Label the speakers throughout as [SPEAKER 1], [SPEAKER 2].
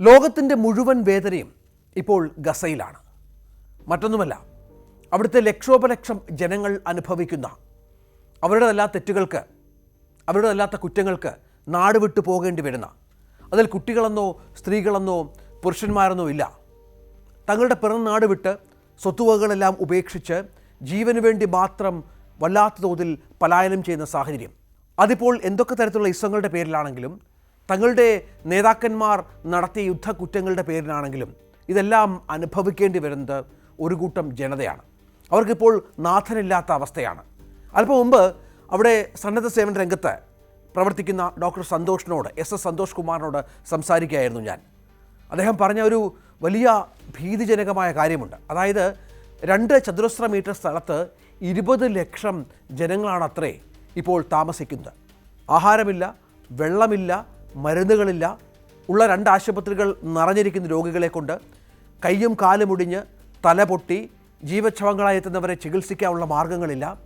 [SPEAKER 1] ലോകത്തിന്റെ മുഴുവൻ വേദനയും ഇപ്പോൾ ഗസയിലാണ്. മറ്റൊന്നുമല്ല അവിടുത്തെ ലക്ഷോപലക്ഷം ജനങ്ങൾ അനുഭവിക്കുന്ന അവരുടെതല്ലാ തെറ്റുകൾക്ക് അവരുടെതല്ലാത്ത കുറ്റങ്ങൾക്ക് നാട് വിട്ടു പോകേണ്ടി വരുന്ന അതിൽ കുട്ടികളെന്നോ സ്ത്രീകളെന്നോ പുരുഷന്മാരെന്നോ ഇല്ല. തങ്ങളുടെ പിറന്നാട് വിട്ട് സ്വത്തുവകകളെല്ലാം ഉപേക്ഷിച്ച് ജീവന് വേണ്ടി മാത്രം വല്ലാത്ത തോതിൽ പലായനം ചെയ്യുന്ന സാഹചര്യം. അതിപ്പോൾ എന്തൊക്കെ തരത്തിലുള്ള ഇസങ്ങളുടെ പേരിലാണെങ്കിലും തങ്ങളുടെ നേതാക്കന്മാർ നടത്തിയ യുദ്ധക്കുറ്റങ്ങളുടെ പേരിലാണെങ്കിലും ഇതെല്ലാം അനുഭവിക്കേണ്ടി വരുന്നത് ഒരു കൂട്ടം ജനതയാണ്. അവർക്കിപ്പോൾ നാഥനില്ലാത്ത അവസ്ഥയാണ്. അല്പം മുമ്പ് അവിടെ സന്നദ്ധ സേവന രംഗത്ത് പ്രവർത്തിക്കുന്ന ഡോക്ടർ സന്തോഷിനോട് എസ് എസ് സന്തോഷ് കുമാറിനോട് സംസാരിക്കുകയായിരുന്നു ഞാൻ. അദ്ദേഹം പറഞ്ഞ ഒരു വലിയ ഭീതിജനകമായ കാര്യമുണ്ട്. അതായത് രണ്ട് ചതുരശ്ര മീറ്റർ സ്ഥലത്ത് ഇരുപത് ലക്ഷം ജനങ്ങളാണത്രേ ഇപ്പോൾ താമസിക്കുന്നത്. ആഹാരമില്ല വെള്ളമില്ല മരുന്നുകളില്ല. ഉള്ള രണ്ട് ആശുപത്രികൾ നിറഞ്ഞിരിക്കുന്ന രോഗികളെ കൊണ്ട് കൈയും കാലും ഒടിഞ്ഞ് തല പൊട്ടി ജീവച്ഛവങ്ങളായി എത്തുന്നവരെ ചികിത്സിക്കാനുള്ള മാർഗങ്ങളില്ല.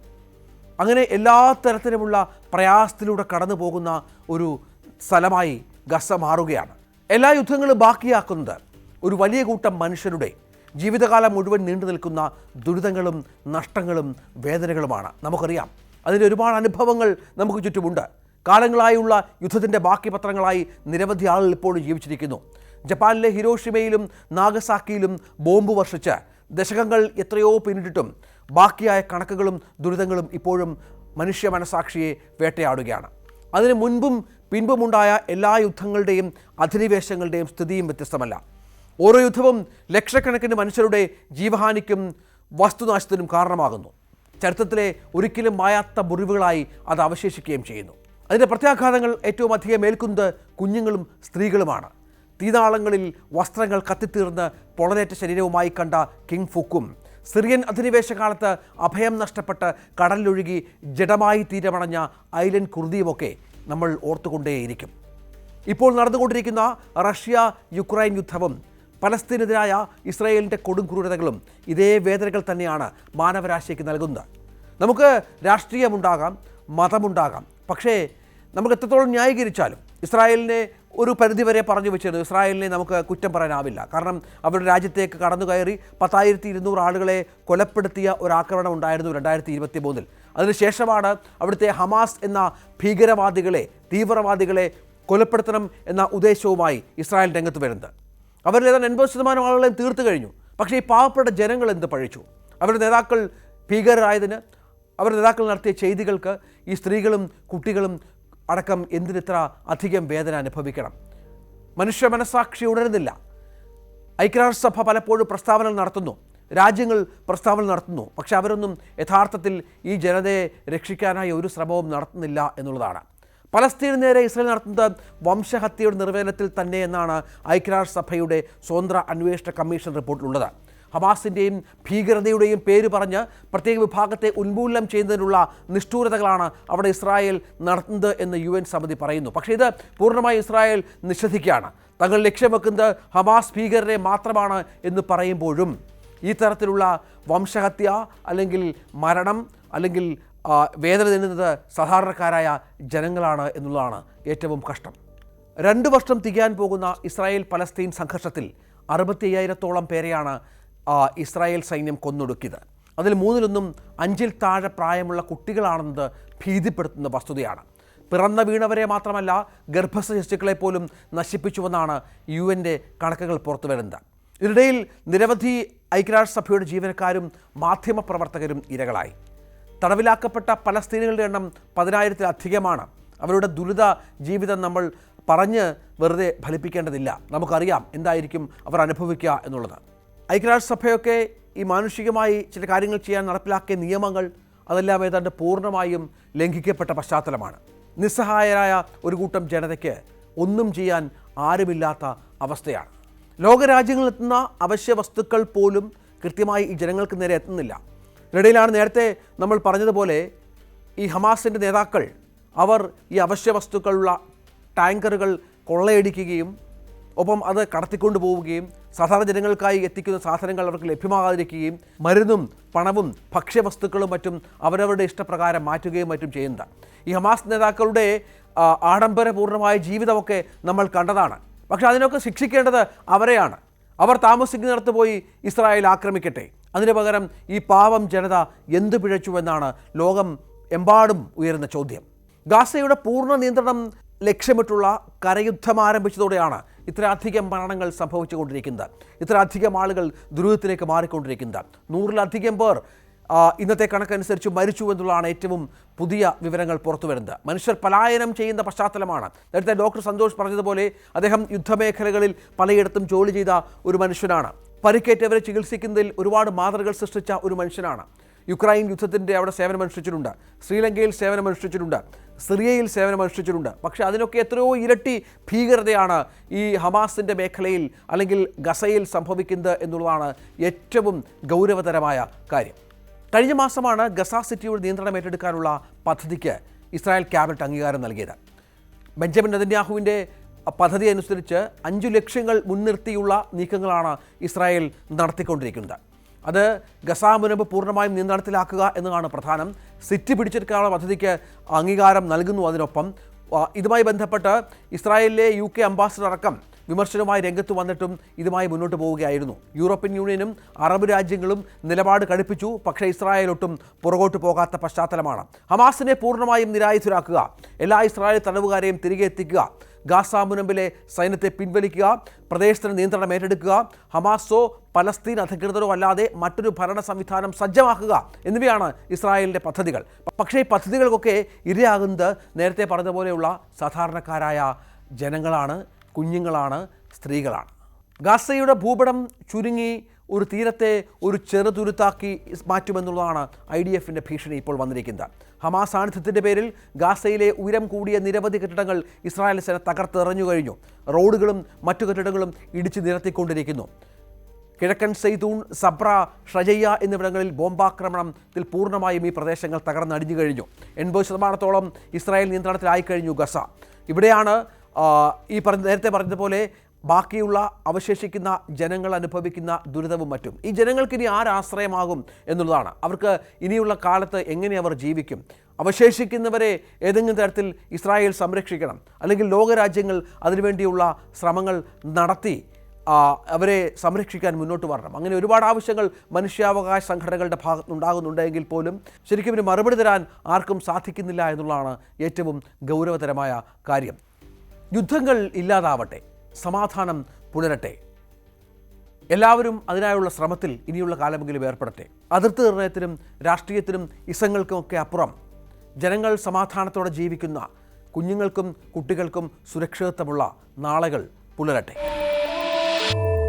[SPEAKER 1] അങ്ങനെ എല്ലാ തരത്തിലുമുള്ള പ്രയാസത്തിലൂടെ കടന്നു പോകുന്ന ഒരു സ്ഥലമായി ഗസ മാറുകയാണ്. എല്ലാ യുദ്ധങ്ങളും ബാക്കിയാക്കുന്നത് ഒരു വലിയ കൂട്ടം മനുഷ്യരുടെ ജീവിതകാലം മുഴുവൻ നീണ്ടു നിൽക്കുന്ന ദുരിതങ്ങളും നഷ്ടങ്ങളും വേദനകളുമാണ്. നമുക്കറിയാം. അതിന്റെ ഒരുപാട് അനുഭവങ്ങൾ നമുക്ക് ചുറ്റുമുണ്ട്. കാലങ്ങളായുള്ള യുദ്ധത്തിന്റെ ബാക്കി പത്രങ്ങളായി നിരവധി ആളുകൾ ഇപ്പോഴും ജീവിച്ചിരിക്കുന്നു. ജപ്പാനിലെ ഹിരോഷിമയിലും നാഗസാക്കിയിലും ബോംബ് വർഷിച്ച് ദശകങ്ങൾ എത്രയോ പിന്നിട്ടിട്ടും ബാക്കിയായ കണക്കുകളും ദുരിതങ്ങളും ഇപ്പോഴും മനുഷ്യ മനസാക്ഷിയെ വേട്ടയാടുകയാണ്. അതിന് മുൻപും പിൻപുമുണ്ടായ എല്ലാ യുദ്ധങ്ങളുടെയും അധിനിവേശങ്ങളുടെയും സ്ഥിതിയും വ്യത്യസ്തമല്ല. ഓരോ യുദ്ധവും ലക്ഷക്കണക്കിന് മനുഷ്യരുടെ ജീവഹാനിക്കും വസ്തുനാശത്തിനും കാരണമാകുന്നു. ചരിത്രത്തിലെ ഒരിക്കലും മായാത്ത മുറിവുകളായി അത് അവശേഷിക്കുകയും ചെയ്യുന്നു. അതിന്റെ പ്രത്യാഘാതങ്ങൾ ഏറ്റവും അധികം ഏൽക്കുന്നത് കുഞ്ഞുങ്ങളും സ്ത്രീകളുമാണ്. തീനാളങ്ങളിൽ വസ്ത്രങ്ങൾ കത്തിത്തീർന്ന് പൊളനേറ്റ ശരീരവുമായി കണ്ട കിങ് ഫുക്കും സിറിയൻ അധിനിവേശ കാലത്ത് അഭയം നഷ്ടപ്പെട്ട് കടലിലൊഴുകി ജഡമായി തീരമണഞ്ഞ ഐലൻഡ് കുർദിയുമൊക്കെ നമ്മൾ ഓർത്തുകൊണ്ടേയിരിക്കും. ഇപ്പോൾ നടന്നുകൊണ്ടിരിക്കുന്ന റഷ്യ യുക്രൈൻ യുദ്ധവും പലസ്തീനെതിരായ ഇസ്രായേലിന്റെ കൊടും ക്രൂരതകളും ഇതേ വേദനകൾ തന്നെയാണ് മാനവരാശിക്ക് നൽകുന്നത്. നമുക്ക് രാഷ്ട്രീയമുണ്ടാകാം മതമുണ്ടാകാം പക്ഷേ നമുക്ക് എത്രത്തോളം ന്യായീകരിച്ചാലും ഇസ്രായേലിനെ ഒരു പരിധിവരെ പറഞ്ഞു വെച്ചിരുന്നു ഇസ്രായേലിനെ നമുക്ക് കുറ്റം പറയാനാവില്ല. കാരണം അവരുടെ രാജ്യത്തേക്ക് കടന്നു കയറി പത്തായിരത്തി ഇരുന്നൂറ് ആളുകളെ കൊലപ്പെടുത്തിയ ഒരു ആക്രമണം ഉണ്ടായിരുന്നു രണ്ടായിരത്തി ഇരുപത്തി മൂന്നിൽ അതിനുശേഷമാണ് അവിടുത്തെ ഹമാസ് എന്ന ഭീകരവാദികളെ തീവ്രവാദികളെ കൊലപ്പെടുത്തണം എന്ന ഉദ്ദേശവുമായി ഇസ്രായേൽ രംഗത്ത് വരുന്നത്. അവരിൽ ഏതാണ്ട് എൺപത് ശതമാനം ആളുകളെയും തീർത്തു കഴിഞ്ഞു. പക്ഷേ ഈ പാവപ്പെട്ട ജനങ്ങൾ എന്ത് പഴിച്ചു? അവരുടെ നേതാക്കൾ ഭീകരരായതിന് അവരുടെ നേതാക്കൾ നടത്തിയ ചെയ്തികൾക്ക് ഈ സ്ത്രീകളും കുട്ടികളും അടക്കം എന്തിനിത്ര അധികം വേദന അനുഭവിക്കണം? മനുഷ്യ മനസാക്ഷി ഉണരുന്നില്ല. ഐക്യരാഷ്ട്രസഭ പലപ്പോഴും പ്രസ്താവനകൾ നടത്തുന്നു. രാജ്യങ്ങൾ പ്രസ്താവന നടത്തുന്നു. പക്ഷെ അവരൊന്നും യഥാർത്ഥത്തിൽ ഈ ജനതയെ രക്ഷിക്കാനായി ഒരു ശ്രമവും നടത്തുന്നില്ല എന്നുള്ളതാണ്. പലസ്തീന് നേരെ ഇസ്രയേൽ നടത്തുന്നത് വംശഹത്യയുടെ നിർവേദനത്തിൽ തന്നെ എന്നാണ് ഐക്യരാഷ്ട്രസഭയുടെ സ്വതന്ത്ര അന്വേഷണ കമ്മീഷൻ റിപ്പോർട്ടിലുള്ളത്. ഹമാസിന്റെയും ഭീകരതയുടെയും പേര് പറഞ്ഞ് പ്രത്യേക വിഭാഗത്തെ ഉന്മൂലനം ചെയ്യുന്നതിനുള്ള നിഷ്ഠൂരതകളാണ് അവിടെ ഇസ്രായേൽ നടത്തുന്നത് എന്ന് യു എൻ സമിതി പറയുന്നു. പക്ഷേ ഇത് പൂർണമായി ഇസ്രായേൽ നിഷേധിക്കുകയാണ്. തങ്ങൾ ലക്ഷ്യം വെക്കുന്നത് ഹമാസ് ഭീകരരെ മാത്രമാണ് എന്ന് പറയുമ്പോഴും ഈ തരത്തിലുള്ള വംശഹത്യ അല്ലെങ്കിൽ മരണം അല്ലെങ്കിൽ വേദന നേടുന്നത് സാധാരണക്കാരായ ജനങ്ങളാണ് എന്നുള്ളതാണ് ഏറ്റവും കഷ്ടം. രണ്ട് വർഷം തികയാൻ പോകുന്ന ഇസ്രായേൽ പലസ്തീൻ സംഘർഷത്തിൽ അറുപത്തി അയ്യായിരത്തോളം പേരെയാണ് ഇസ്രായേൽ സൈന്യം കൊന്നൊടുക്കിയത്. അതിൽ മൂന്നിലൊന്നും അഞ്ചിൽ താഴെ പ്രായമുള്ള കുട്ടികളാണെന്നത് ഭീതിപ്പെടുത്തുന്ന വസ്തുതയാണ്. പിറന്ന വീണവരെ മാത്രമല്ല ഗർഭസ്ഥ ശിശുക്കളെ പോലും നശിപ്പിച്ചുവെന്നാണ് യു എന്റെ കണക്കുകൾ പുറത്തു വരുന്നത്. ഇതിനിടയിൽ നിരവധി ഐക്യരാഷ്ട്രസഭയുടെ ജീവനക്കാരും മാധ്യമപ്രവർത്തകരും ഇരകളായി. തടവിലാക്കപ്പെട്ട പലസ്തീനുകളുടെ എണ്ണം പതിനായിരത്തിലധികമാണ്. അവരുടെ ദുരിത ജീവിതം നമ്മൾ പറഞ്ഞ് വെറുതെ ഫലിപ്പിക്കേണ്ടതില്ല. നമുക്കറിയാം എന്തായിരിക്കും അവർ അനുഭവിക്കുക എന്നുള്ളത്. ഐക്യരാഷ്ട്രസഭയൊക്കെ ഈ മാനുഷികമായി ചില കാര്യങ്ങൾ ചെയ്യാൻ നടപ്പിലാക്കിയ നിയമങ്ങൾ അതെല്ലാം ഏതാണ്ട് പൂർണമായും ലംഘിക്കപ്പെട്ട പശ്ചാത്തലമാണ്. നിസ്സഹായരായ ഒരു കൂട്ടം ജനതയ്ക്ക് ഒന്നും ചെയ്യാൻ ആരുമില്ലാത്ത അവസ്ഥയാണ്. ലോകരാജ്യങ്ങളിൽ എത്തുന്ന അവശ്യ വസ്തുക്കൾ പോലും കൃത്യമായി ഈ ജനങ്ങൾക്ക് നേരെ എത്തുന്നില്ല. ഇടയിലാണ് നേരത്തെ നമ്മൾ പറഞ്ഞതുപോലെ ഈ ഹമാസിന്റെ നേതാക്കൾ അവർ ഈ അവശ്യ വസ്തുക്കളുള്ള ടാങ്കറുകൾ കൊള്ളയടിക്കുകയും ഒപ്പം അത് കടത്തിക്കൊണ്ടു പോവുകയും സാധാരണ ജനങ്ങൾക്കായി എത്തിക്കുന്ന സാധനങ്ങൾ അവർക്ക് ലഭ്യമാകാതിരിക്കുകയും മരുന്നും പണവും ഭക്ഷ്യവസ്തുക്കളും മറ്റും അവരവരുടെ ഇഷ്ടപ്രകാരം മാറ്റുകയും മറ്റും ചെയ്യുന്നത് ഈ ഹമാസ് നേതാക്കളുടെ ആഡംബരപൂർണമായ ജീവിതമൊക്കെ നമ്മൾ കണ്ടതാണ്. പക്ഷേ അതിനൊക്കെ ശിക്ഷിക്കേണ്ടത് അവരെയാണ്. അവർ താമസിക്കുന്നിടത്ത് പോയി ഇസ്രായേൽ ആക്രമിക്കട്ടെ. അതിന് പകരം ഈ പാവം ജനത എന്ത് പിഴച്ചുവെന്നാണ് ലോകം എമ്പാടും ഉയരുന്ന ചോദ്യം. ഗാസയുടെ പൂർണ നിയന്ത്രണം ലക്ഷ്യമിട്ടുള്ള കരയുദ്ധം ആരംഭിച്ചതോടെയാണ് ഇത്രയധികം മരണങ്ങൾ സംഭവിച്ചുകൊണ്ടിരിക്കുന്നത്. ഇത്രയധികം ആളുകൾ ദുരിതത്തിലേക്ക് മാറിക്കൊണ്ടിരിക്കുന്നത്. നൂറിലധികം പേർ ഇന്നത്തെ കണക്കനുസരിച്ച് മരിച്ചു എന്നുള്ളതാണ് ഏറ്റവും പുതിയ വിവരങ്ങൾ പുറത്തു വരുന്നത്. മനുഷ്യർ പലായനം ചെയ്യുന്ന പശ്ചാത്തലമാണ്. നേരത്തെ ഡോക്ടർ സന്തോഷ് പറഞ്ഞതുപോലെ അദ്ദേഹം യുദ്ധമേഖലകളിൽ പലയിടത്തും ജോലി ചെയ്ത ഒരു മനുഷ്യനാണ്. പരിക്കേറ്റവരെ ചികിത്സിക്കുന്നതിൽ ഒരുപാട് മാതൃകൾ സൃഷ്ടിച്ച ഒരു മനുഷ്യനാണ്. യുക്രൈൻ യുദ്ധത്തിന്റെ അവിടെ സേവനമനുഷ്ഠിച്ചിട്ടുണ്ട് ശ്രീലങ്കയിൽ സേവനമനുഷ്ഠിച്ചിട്ടുണ്ട് സിറിയയിൽ സേവനമനുഷ്ഠിച്ചിട്ടുണ്ട് പക്ഷേ അതിനൊക്കെ എത്രയോ ഇരട്ടി ഭീകരതയാണ് ഈ ഹമാസിന്റെ മേഖലയിൽ അല്ലെങ്കിൽ ഗസയിൽ സംഭവിക്കുന്നത് എന്നുള്ളതാണ് ഏറ്റവും ഗൗരവതരമായ കാര്യം. കഴിഞ്ഞ മാസമാണ് ഗസ സിറ്റിയുടെ നിയന്ത്രണം ഏറ്റെടുക്കാനുള്ള പദ്ധതിക്ക് ഇസ്രായേൽ ക്യാബിനറ്റ് അംഗീകാരം നൽകിയത്. ബെഞ്ചമിൻ നദന്യാഹുവിന്റെ പദ്ധതി അനുസരിച്ച് അഞ്ചു ലക്ഷ്യങ്ങൾ മുൻനിർത്തിയുള്ള നീക്കങ്ങളാണ് ഇസ്രായേൽ നടത്തിക്കൊണ്ടിരിക്കുന്നത്. അത് ഗസാമുനമ്പ് പൂർണമായും നിയന്ത്രണത്തിലാക്കുക എന്നതാണ് പ്രധാനം. സിറ്റി പിടിച്ചെടുക്കാനുള്ള പദ്ധതിക്ക് അംഗീകാരം നൽകുന്നു അതിനൊപ്പം. ഇതുമായി ബന്ധപ്പെട്ട് ഇസ്രായേലിലെ യു കെ അംബാസിഡർ അടക്കം വിമർശനവുമായി രംഗത്ത് വന്നിട്ടും ഇതുമായി മുന്നോട്ട് പോവുകയായിരുന്നു. യൂറോപ്യൻ യൂണിയനും അറബ് രാജ്യങ്ങളും നിലപാട് കടുപ്പിച്ചു. പക്ഷേ ഇസ്രായേൽ ഒട്ടും പുറകോട്ട് പോകാത്ത പശ്ചാത്തലമാണ്. ഹമാസിനെ പൂർണമായും നിരായുധരാക്കുക എല്ലാ ഇസ്രായേൽ തടവുകാരെയും തിരികെ എത്തിക്കുക ഗാസ മുനമ്പിലെ സൈന്യത്തെ പിൻവലിക്കുക പ്രദേശത്തിന് നിയന്ത്രണം ഏറ്റെടുക്കുക ഹമാസോ പലസ്തീൻ അധികൃതരോ അല്ലാതെ മറ്റൊരു ഭരണ സംവിധാനം സജ്ജമാക്കുക എന്നിവയാണ് ഇസ്രായേലിന്റെ പദ്ധതികൾ. പക്ഷേ ഈ പദ്ധതികൾക്കൊക്കെ ഇരയാകുന്നത് നേരത്തെ പറഞ്ഞതുപോലെയുള്ള സാധാരണക്കാരായ ജനങ്ങളാണ് കുഞ്ഞുങ്ങളാണ് സ്ത്രീകളാണ്. ഗാസയുടെ ഭൂപടം ചുരുങ്ങി ഒരു തീരത്തെ ഒരു ചെറുതുരുത്താക്കി മാറ്റുമെന്നുള്ളതാണ് ഐ ഡി എഫിന്റെ ഭീഷണി ഇപ്പോൾ വന്നിരിക്കുന്നത്. ഹമാസ് സാന്നിധ്യത്തിന്റെ പേരിൽ ഗാസയിലെ ഉയരം കൂടിയ നിരവധി കെട്ടിടങ്ങൾ ഇസ്രായേൽ സേന തകർത്തെറിഞ്ഞു കഴിഞ്ഞു. റോഡുകളും മറ്റു കെട്ടിടങ്ങളും ഇടിച്ചു നിരത്തിക്കൊണ്ടിരിക്കുന്നു. കിഴക്കൻ സെയ്തൂൺ സബ്ര ഷജയ്യ എന്നിവിടങ്ങളിൽ ബോംബാക്രമണത്തിൽ പൂർണമായും ഈ പ്രദേശങ്ങൾ തകർന്നടിഞ്ഞു കഴിഞ്ഞു. എൺപത് ശതമാനത്തോളം ഇസ്രായേൽ നിയന്ത്രണത്തിലായി കഴിഞ്ഞു ഗസ. ഇവിടെയാണ് ഈ പറഞ്ഞ നേരത്തെ പറഞ്ഞതുപോലെ ബാക്കിയുള്ള അവശേഷിക്കുന്ന ജനങ്ങൾ അനുഭവിക്കുന്ന ദുരിതവും മറ്റും. ഈ ജനങ്ങൾക്ക് ഇനി ആരാശ്രയമാകും എന്നുള്ളതാണ്. അവർക്ക് ഇനിയുള്ള കാലത്ത് എങ്ങനെ അവർ ജീവിക്കും? അവശേഷിക്കുന്നവരെ ഏതെങ്കിലും തരത്തിൽ ഇസ്രായേൽ സംരക്ഷിക്കണം. അല്ലെങ്കിൽ ലോകരാജ്യങ്ങൾ അതിനുവേണ്ടിയുള്ള ശ്രമങ്ങൾ നടത്തി അവരെ സംരക്ഷിക്കാൻ മുന്നോട്ട് വരണം. അങ്ങനെ ഒരുപാട് ആവശ്യങ്ങൾ മനുഷ്യാവകാശ സംഘടനകളുടെ ഭാഗത്തുനിന്നുണ്ടാകുന്നുണ്ടെങ്കിൽ പോലും ശരിക്കും ഒരു മറുപടി തരാൻ ആർക്കും സാധിക്കുന്നില്ല എന്നുള്ളതാണ് ഏറ്റവും ഗൗരവതരമായ കാര്യം. യുദ്ധങ്ങൾ ഇല്ലാതാവട്ടെ സമാധാനം പുലരട്ടെ. എല്ലാവരും അതിനായുള്ള ശ്രമത്തിൽ ഇനിയുള്ള കാലമെങ്കിലും ഏർപ്പെടട്ടെ. അതിർത്തി നിർണയത്തിനും രാഷ്ട്രീയത്തിനും ഇസങ്ങൾക്കുമൊക്കെ അപ്പുറം. ജനങ്ങൾ സമാധാനത്തോടെ ജീവിക്കുന്ന കുഞ്ഞുങ്ങൾക്കും കുട്ടികൾക്കും സുരക്ഷിതത്വമുള്ള നാളകൾ പുലരട്ടെ. Bye.